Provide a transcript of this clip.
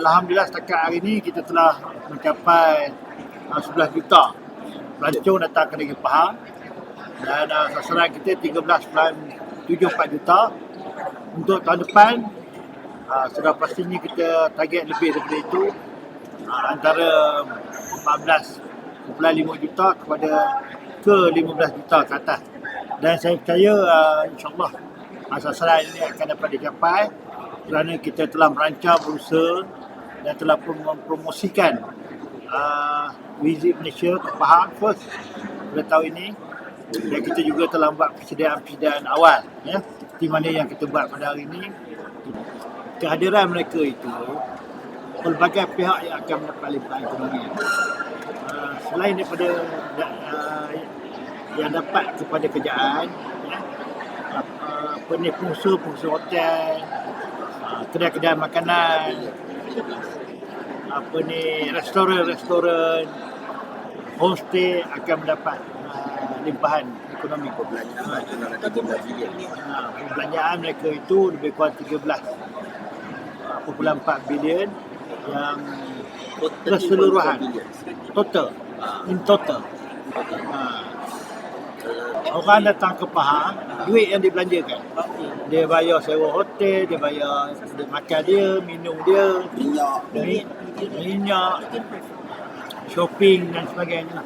Alhamdulillah setakat hari ini kita telah mencapai uh, 11 juta. Pelancong datang ke negeri Pahang. Dan uh, sasaran kita 13.74 juta. Untuk tahun depan uh, sudah pastinya kita target lebih daripada itu uh, antara 14.5 juta kepada ke 15 juta ke atas. Dan saya percaya uh, insyaAllah uh, sasaran ini akan dapat dicapai kerana kita telah merancang berusaha dan telah mempromosikan uh, Visit Malaysia ke Pahang first pada tahun ini. Dan kita juga telah buat persediaan-persediaan awal ya di mana yang kita buat pada hari ini. Kehadiran mereka itu pelbagai pihak yang akan mendapat limpahan ekonomi. Uh, selain daripada uh, yang dapat kepada kerjaan ya, uh, pengusaha-pengusaha hotel uh, kedai-kedai makanan apa ni restoran-restoran homestay akan mendapat uh, limpahan ekonomi Perbelanjaan. 13 uh, perbelanjaan mereka itu lebih kurang 13.4 bilion yang Keseluruhan. total. In total. Uh, orang datang ke Pahang duit yang dibelanjakan. Dia bayar sewa hotel dia bayar dia makan dia minum dia. Minyak. mi- minyak. Shopping dan sebagainya